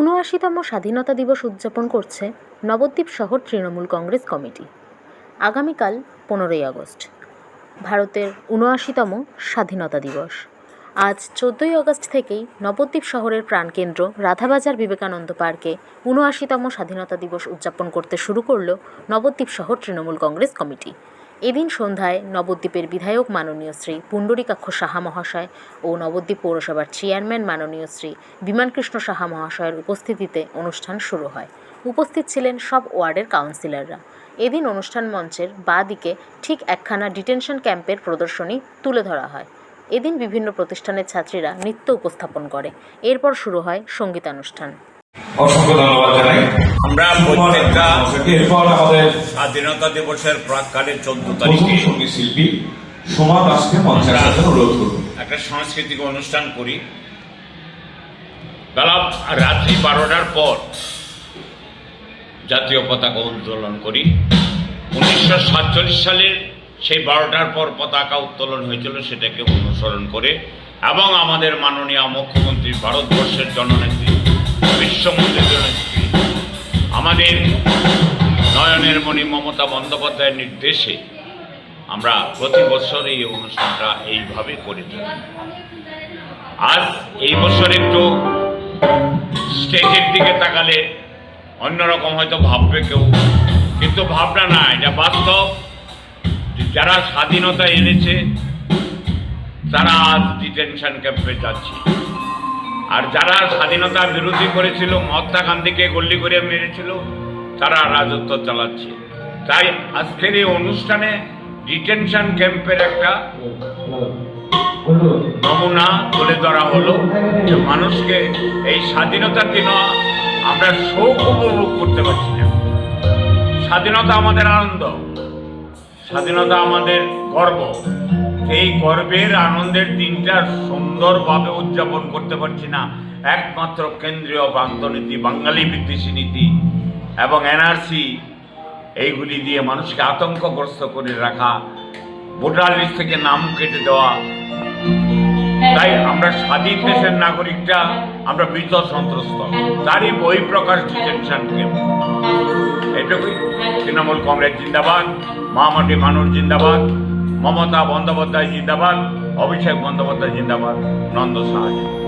উনআশিতম স্বাধীনতা দিবস উদযাপন করছে নবদ্বীপ শহর তৃণমূল কংগ্রেস কমিটি। আগামীকাল পনেরোই আগস্ট, ভারতের উনআশিতম স্বাধীনতা দিবস। আজ চোদ্দোই আগস্ট থেকেই নবদ্বীপ শহরের প্রাণকেন্দ্র রাধাবাজার বিবেকানন্দ পার্কে উনআশিতম স্বাধীনতা দিবস উদযাপন করতে শুরু করল নবদ্বীপ শহর তৃণমূল কংগ্রেস কমিটি। এদিন সন্ধ্যায় নবদ্বীপের বিধায়ক মাননীয় শ্রী পুণ্ডরীকাক্ষ সাহা মহাশয় ও নবদ্বীপ পৌরসভার চেয়ারম্যান মাননীয় শ্রী বিমানকৃষ্ণ সাহা মহাশয়ের উপস্থিতিতে অনুষ্ঠান শুরু হয়। উপস্থিত ছিলেন সব ওয়ার্ডের কাউন্সিলররা। এদিন অনুষ্ঠান মঞ্চের বাঁ দিকে ঠিক একখানা ডিটেনশন ক্যাম্পের প্রদর্শনী তুলে ধরা হয়। এদিন বিভিন্ন প্রতিষ্ঠানের ছাত্রীরা নৃত্য উপস্থাপন করে। এরপর শুরু হয় সঙ্গীতানুষ্ঠান। অসংখ্য ধন্যবাদ জানাই। আমরা প্রত্যেকটা এরপর আমাদের স্বাধীনতা দিবসের প্রাককালে চোদ্দ তারিখে সংগীত শিল্পী সোমা দাসকে মঞ্চে অনুরোধ করব। একটা সাংস্কৃতিক অনুষ্ঠান করি। বেলা রাত্রি বারোটার পর জাতীয় পতাকা উত্তোলন করি। উনিশশো সাতচল্লিশ সালের সেই বারোটার পর পতাকা উত্তোলন হয়েছিল সেটাকে অনুসরণ করে এবং আমাদের মাননীয় মুখ্যমন্ত্রী ভারতবর্ষের জননেত্রী জননেত্রী আমাদের নয়নের মণি মমতা বন্দ্যোপাধ্যায়ের নির্দেশে আমরা প্রতি বছর এই অনুষ্ঠানটা এইভাবে করে থাকি। আর এই বছর একটু স্টেজের দিকে তাকালে অন্যরকম হয়তো ভাববে কেউ। কিন্তু ভাবনা না, এটা বাস্তব। যারা স্বাধীনতা এনেছে, তারা আজ ডিটেনশন ক্যাম্পে যাচ্ছে। আর যারা স্বাধীনতা বিরোধী করেছিল, মহাত্মা গান্ধীকে গল্লি করে মেরেছিল, তারা রাজত্ব চালাচ্ছে। তাই আজকের এই অনুষ্ঠানে ডিটেনশন ক্যাম্পের একটা নমুনা তুলে ধরা হলো যে মানুষকে এই স্বাধীনতার দিন আমরা শোক উপভোগ করতে পারছি না। স্বাধীনতা আমাদের আনন্দ, স্বাধীনতা আমাদের গর্ব। এই গর্বের আনন্দের দিনটা সুন্দরভাবে উদযাপন করতে পারছি না। একমাত্র কেন্দ্রীয় বান্তনীতি বাঙালি বিদ্বেষী নীতি এবং এনআরসি, এইগুলি দিয়ে মানুষকে আতঙ্কগ্রস্ত করে রাখা, ভোটার লিস্ট থেকে নাম কেটে দেওয়া। তাই আমরা স্বাধীন দেশের নাগরিকটা, আমরা মৃত সন্ত্রস্ত। তারই বই প্রকাশ ডিটেনশন এটুকুই তৃণমূল কংগ্রেস জিন্দাবাদ মহামাটি মানুষ জিন্দাবাদ। মমতা বন্দ্যোপাধ্যায় জিন্দাবাদ অভিষেক বন্দ্যোপাধ্যায় জিন্দাবাদ নন্দ সাহায্য